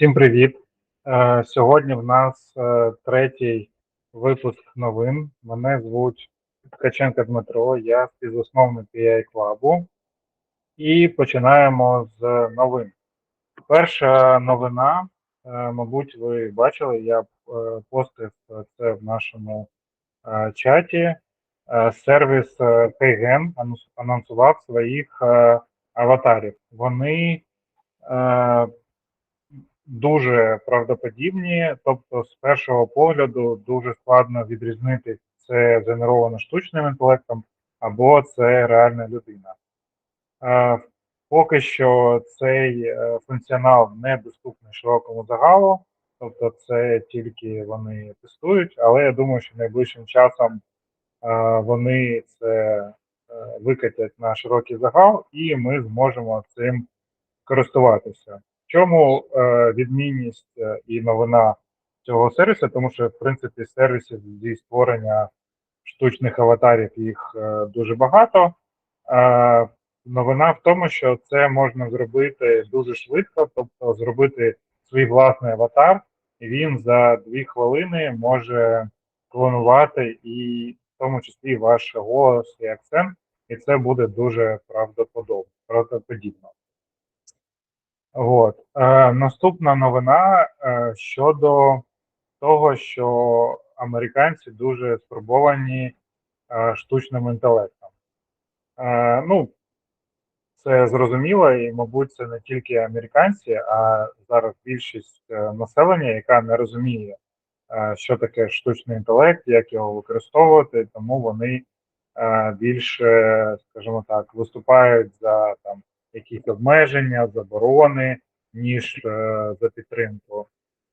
Всім привіт! Е, Сьогодні в нас е, третій випуск новин. Мене звуть Ткаченко Дмитро, я співзасновник PI Club. І починаємо з новин. Перша новина, е, мабуть, ви бачили, я постив це в нашому чаті. Сервіс е, анонсував своїх аватарів. Вони дуже правдоподібні, тобто з першого погляду дуже складно відрізнити це генеровано штучним інтелектом або це реальна людина. Е, Поки що цей е, функціонал не доступний широкому загалу, тобто це тільки вони тестують, але я думаю, що найближчим часом е, вони це викатять на широкий загал, і ми зможемо цим користуватися. Чому е, відмінність е, і новина цього сервісу? Тому що в принципі сервісів зі створення штучних аватарів їх е, дуже багато. Новина в тому, що це можна зробити дуже швидко, тобто зробити свій власний аватар, і він за дві хвилини може клонувати і в тому числі ваш голос і акцент, і це буде дуже правдоподобно, правдоподібно. От. Е, наступна новина е, щодо того, що американці дуже стурбовані е, штучним інтелектом. Е, ну, це зрозуміло, і, мабуть, це не тільки американці, а зараз більшість е, населення, яка не розуміє, е, що таке штучний інтелект, як його використовувати, тому вони більше, скажімо так, виступають за там якісь обмеження, заборони, ніж е, за підтримку.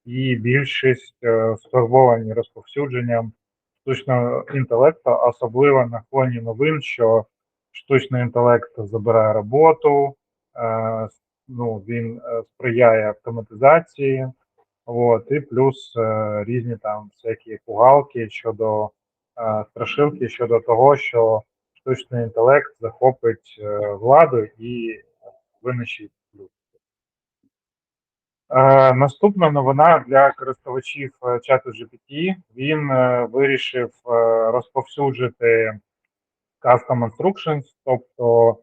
І більшість е, стурбовані розповсюдженням штучного інтелекту, особливо на фоні новин, що штучний інтелект забирає роботу, е, ну, він сприяє автоматизації, от, і плюс різні там всякі пугалки щодо страшилки щодо того, що штучний інтелект захопить владу і винищить наступна новина для користувачів е, чату GPT. Він е, вирішив е, розповсюджити custom instructions, тобто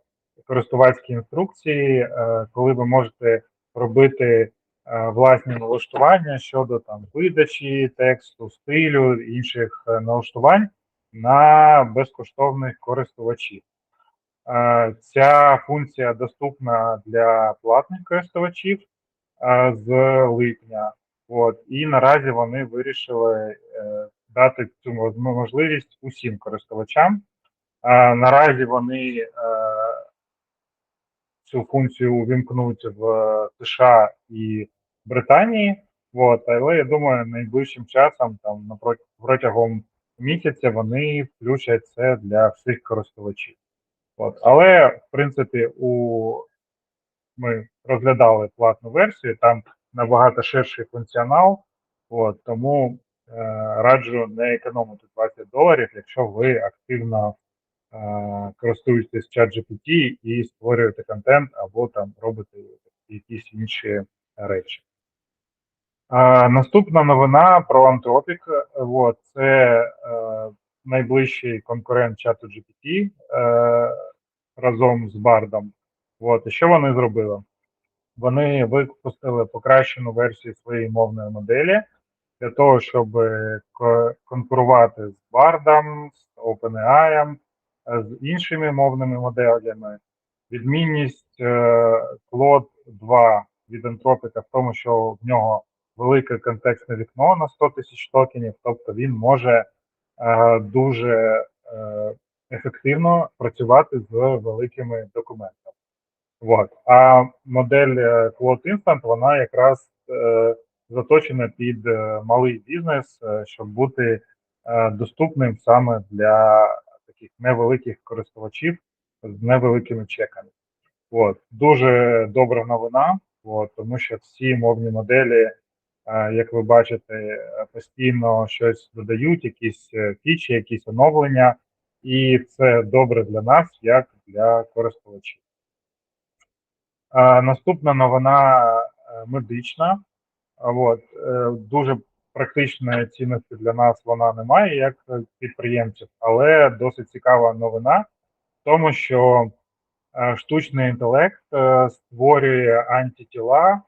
користувацькі інструкції, е, коли ви можете робити е, власні налаштування щодо там видачі тексту, стилю інших е, налаштувань на безкоштовних користувачів. Е, Ця функція доступна для платних користувачів е, з липня. От, і наразі вони вирішили е, дати цю можливість усім користувачам. Наразі вони е, цю функцію увімкнуть в США і Британії. От, але я думаю, найближчим часом, там протягом місяця, вони включать це для всіх користувачів. От, але в принципі, у ми розглядали платну версію, там набагато ширший функціонал. От, тому е, раджу не економити 20 доларів, якщо ви активно е, користуєтесь ChatGPT і створюєте контент або там робите якісь інші речі. Е, наступна новина про Anthropic. От, це е, найближчий конкурент чату GPT е, разом з Бардом. От, і що вони зробили? Вони випустили покращену версію своєї мовної моделі для того, щоб е, конкурувати з Bardом, з OpenAI, е, з іншими мовними моделями. Відмінність е, Claude 2 від Anthropic в тому, що в нього велике контекстне вікно на 100 тисяч токенів, тобто він може дуже ефективно працювати з великими документами. Вот. А модель е, Cloud Instant, вона якраз е, заточена під е, малий бізнес, е, щоб бути е, доступним саме для таких невеликих користувачів з невеликими чеками. От. Дуже добра новина, от, тому що всі мовні моделі, е, як ви бачите, е, постійно щось додають, якісь е, фічі, якісь оновлення, і це добре для нас, як для користувачів. Наступна новина е, медична. От, е, дуже практичної цінності для нас вона не має як підприємців, але досить цікава новина в тому, що е, штучний інтелект створює антитіла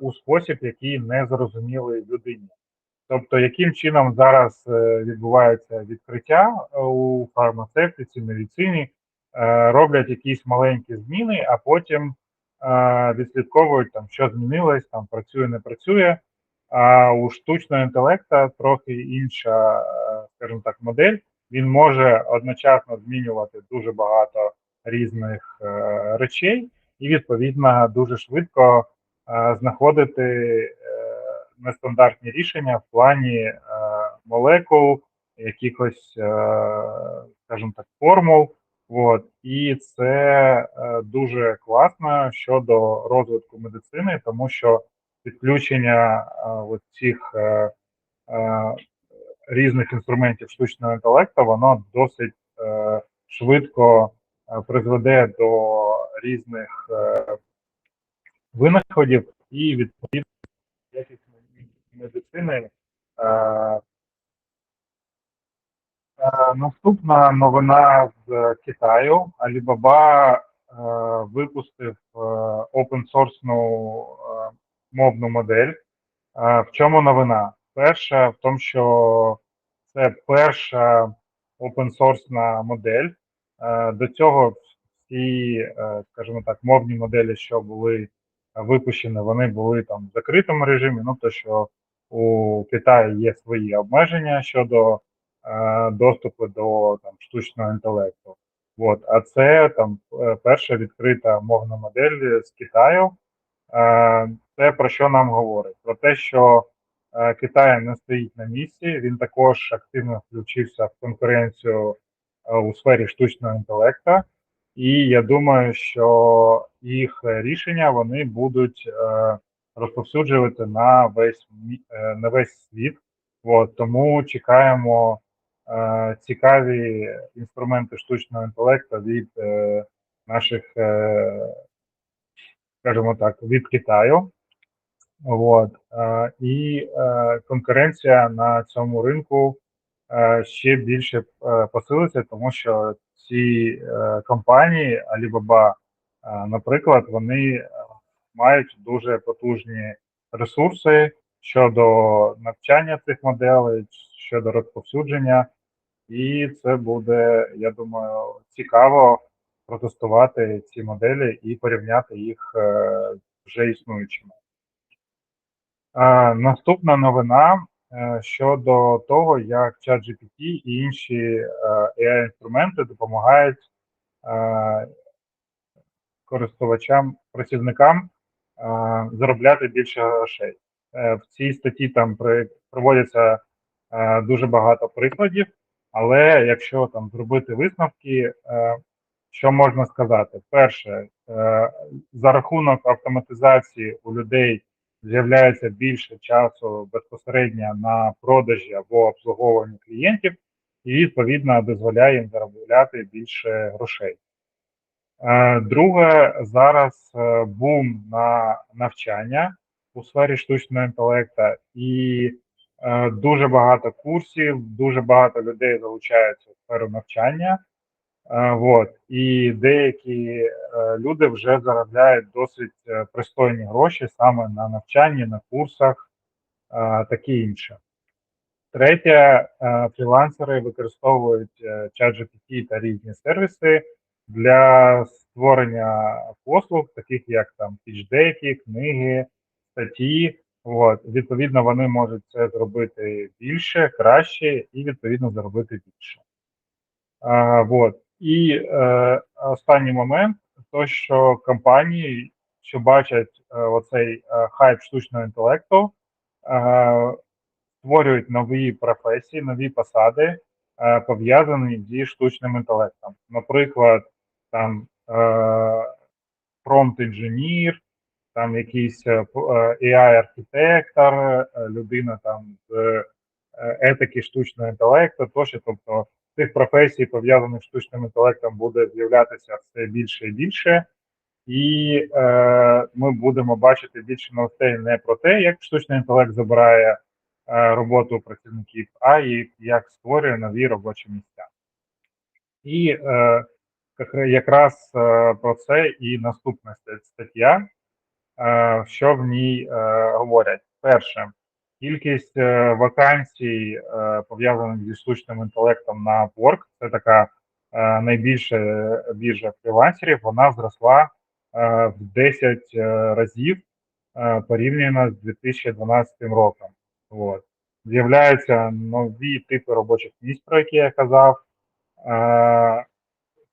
у спосіб, який не зрозумілий людині. Тобто, яким чином зараз відбувається відкриття у фармацевтиці, медицині, роблять якісь маленькі зміни, а потім відслідковують там, що змінилось, там працює, не працює. А у штучного інтелекту трохи інша, скажімо так, модель. Він може одночасно змінювати дуже багато різних е, речей, і відповідно дуже швидко е, знаходити е, нестандартні рішення в плані молекул, якихось, скажімо так, формул. От. І це е, дуже класно щодо розвитку медицини, тому що підключення е, цих е, різних інструментів штучного інтелекту, воно досить швидко призведе до різних винаходів і відповідно якість медицини. Е, наступна новина з Китаю. Alibaba е, випустив е, open е, мовну модель. В чому новина? Перша в тому, що це перша open source модель. До цього всі, скажімо так, мовні моделі, що були випущені, вони були там в закритому режимі. Ну то що у Китаї є свої обмеження щодо доступу до там штучного інтелекту. От, а це там е, перша відкрита мовна модель з Китаю. Е, Це про що нам говорить? Про те, що е, Китай не стоїть на місці, він також активно включився в конкуренцію е, у сфері штучного інтелекту. І я думаю, що їх рішення вони будуть е, розповсюджувати на весь е, на весь світ. От, тому чекаємо е, цікаві інструменти штучного інтелекту від е, наших, е, скажімо так, від Китаю. От, е, і е, конкуренція на цьому ринку е, ще більше е, посилиться, тому що ці е, компанії Alibaba, е, наприклад, вони е, мають дуже потужні ресурси щодо навчання цих моделей, щодо розповсюдження, і це буде, я думаю, цікаво протестувати ці моделі і порівняти їх е, вже існуючими. Наступна новина е, щодо того, як ChatGPT і інші е, AI-інструменти допомагають користувачам, працівникам заробляти більше грошей. В цій статті там проводяться дуже багато прикладів, але якщо там зробити висновки, е, що можна сказати? Перше, е, за рахунок автоматизації у людей з'являється більше часу безпосередньо на продажі або обслуговуванні клієнтів, і відповідно дозволяє їм заробляти більше грошей. Е, друге, зараз бум на навчання у сфері штучного інтелекту, і дуже багато курсів, дуже багато людей залучаються в сферу навчання. Вот. І деякі люди вже заробляють досить пристойні гроші саме на навчанні, на курсах, таке інше. Третє, фрілансери використовують ChatGPT та різні сервіси для створення послуг, таких як там пічдеки, книги, статті. От. Відповідно, вони можуть це зробити більше, краще і відповідно заробити більше. А, вот. І е, останній момент, то що компанії, що бачать е, оцей е, хайп штучного інтелекту, е, створюють нові професії, нові посади, е, пов'язані зі штучним інтелектом. Наприклад, там промпт інженір, там якийсь AI-архітектор, людина там з етики штучного інтелекту, тощо, тобто цих професій, пов'язаних з штучним інтелектом, буде з'являтися все більше і більше. і е, ми будемо бачити більше новостей не про те, як штучний інтелект забирає е, роботу працівників, а і як створює нові робочі місця. І е, якраз е, про це і наступна стаття, е, що в ній е, говорять. Перше, кількість е, вакансій, е, пов'язаних зі штучним інтелектом на Upwork, це така е, найбільша біржа фрілансерів, вона зросла е, в 10 е, разів е, порівняно з 2012 роком. От. З'являються нові типи робочих місць, про які я казав. Е,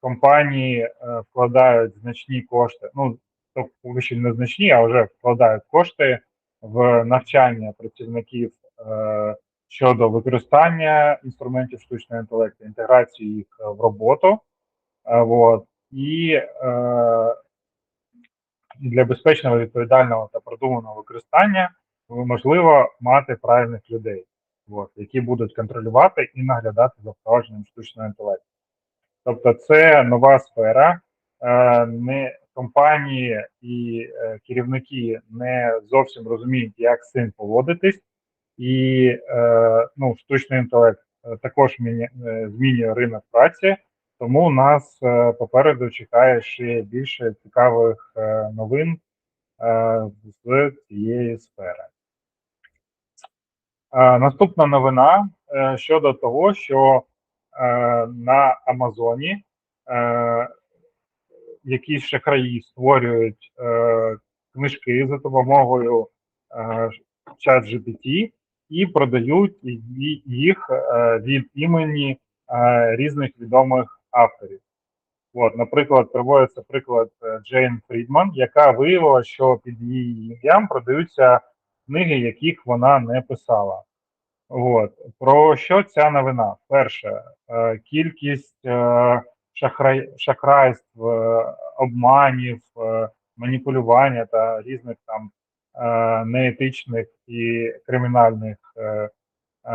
компанії е, вкладають значні кошти. Ну, то поки що не значні, а вже вкладають кошти в навчання працівників е, щодо використання інструментів штучного інтелекту, інтеграції їх е, в роботу. Е. І е, для безпечного, відповідального та продуманого використання можливо мати правильних людей, от, які будуть контролювати і наглядати за впровадженням штучного інтелекту. Тобто, це нова сфера, не компанії і е, керівники не зовсім розуміють, як з цим поводитись, і е, ну, штучний інтелект е, також змінює ринок праці, тому нас е, попереду чекає ще більше цікавих новин з цієї сфери. Наступна новина щодо того, що на Амазоні якісь шахраї створюють е, книжки за допомогою е, чат GPT і продають їх е, від імені е, різних відомих авторів. От, наприклад, приводиться приклад е, Джейн Фрідман, яка виявила, що під її ім'ям продаються книги, яких вона не писала. От. Про що ця новина? Перше, е, кількість е, шахрай, шахрайств, е, обманів, е, маніпулювання та різних там е, неетичних і кримінальних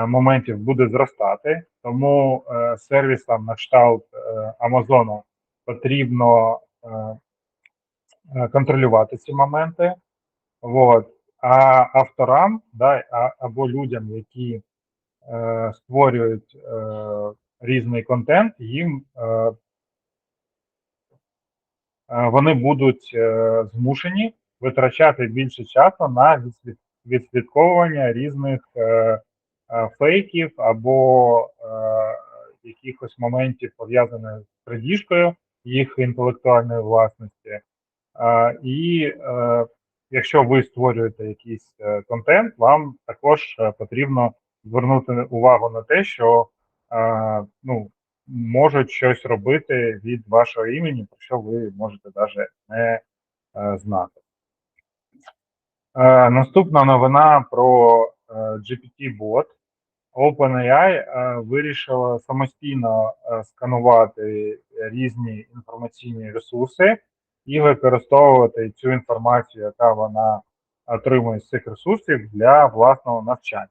моментів буде зростати. Тому сервісам на кшталт Амазону потрібно контролювати ці моменти. Вот. А авторам, да, або людям, які е, створюють е, різний контент, їм е, вони будуть е, змушені витрачати більше часу на відслідковування різних е, е, фейків або е, якихось моментів пов'язаних з крадіжкою їх інтелектуальної власності. Е, і е, якщо ви створюєте якийсь е, контент, вам також е, потрібно звернути увагу на те, що е, ну, можуть щось робити від вашого імені, про що ви можете навіть не е, знати. Е, наступна новина про е, GPT-бот. OpenAI вирішила самостійно сканувати різні інформаційні ресурси і використовувати цю інформацію, яка вона отримує з цих ресурсів для власного навчання.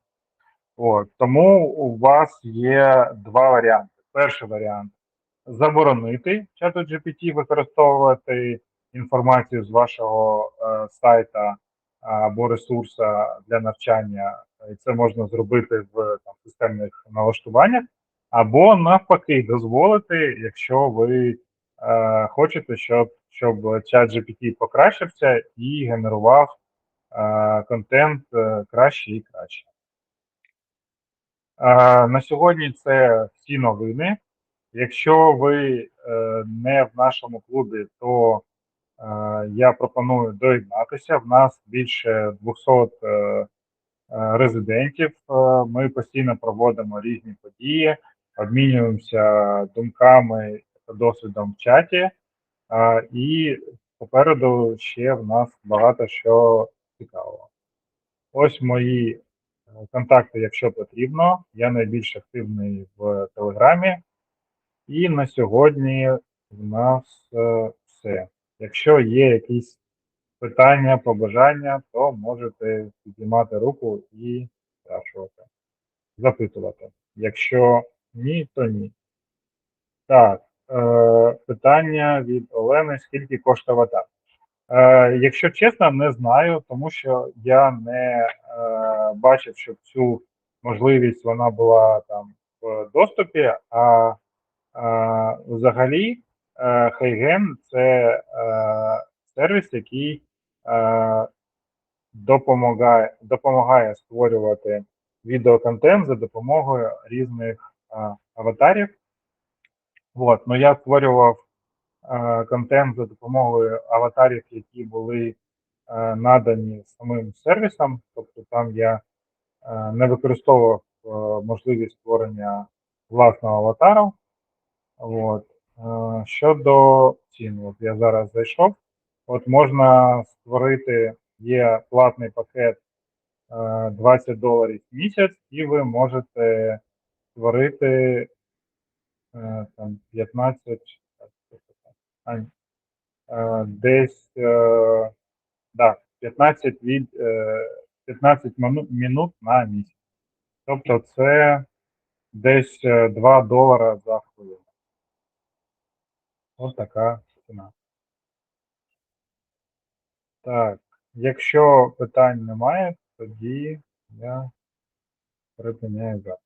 От, тому у вас є два варіанти. Перший варіант. Заборонити чату GPT використовувати інформацію з вашого е, сайта або ресурса для навчання, і це можна зробити в там, системних налаштуваннях, або навпаки, дозволити, якщо ви е, хочете, щоб, щоб чат GPT покращився і генерував е, контент е, краще і краще. Е, на сьогодні це всі новини. Якщо ви е, не в нашому клубі, то е, я пропоную доєднатися. В нас більше 200 е, е, резидентів. Ми постійно проводимо різні події, обмінюємося думками та досвідом в чаті. І попереду ще в нас багато що цікавого. Ось мої контакти, якщо потрібно. Я найбільш активний в Телеграмі. І на сьогодні в нас е, все. Якщо є якісь питання, побажання, то можете підіймати руку і спрашувати, запитувати. Якщо ні, то ні. Так, е, питання від Олени: скільки коштує аватар? Е, якщо чесно, не знаю, тому що я не е, бачив, щоб цю можливість вона була там в доступі. А взагалі е, це е, сервіс, який е, допомагає, допомагає створювати відеоконтент за допомогою різних аватарів. Вот. Ну, я створював контент за допомогою аватарів, які були надані самим сервісом. Тобто там я е, не використовував е, можливість створення власного аватару. От. Е, щодо цін, от я зараз зайшов. От можна створити, є платний пакет е, 20 доларів в місяць, і ви можете створити е, там 15, так, що це там, а, е, десь е, да, 15 від е, 15 минут на місяць. Тобто це десь е, 2 долара за хвилину. Ось така ціна. Так, якщо питань немає, тоді я припиняю запис.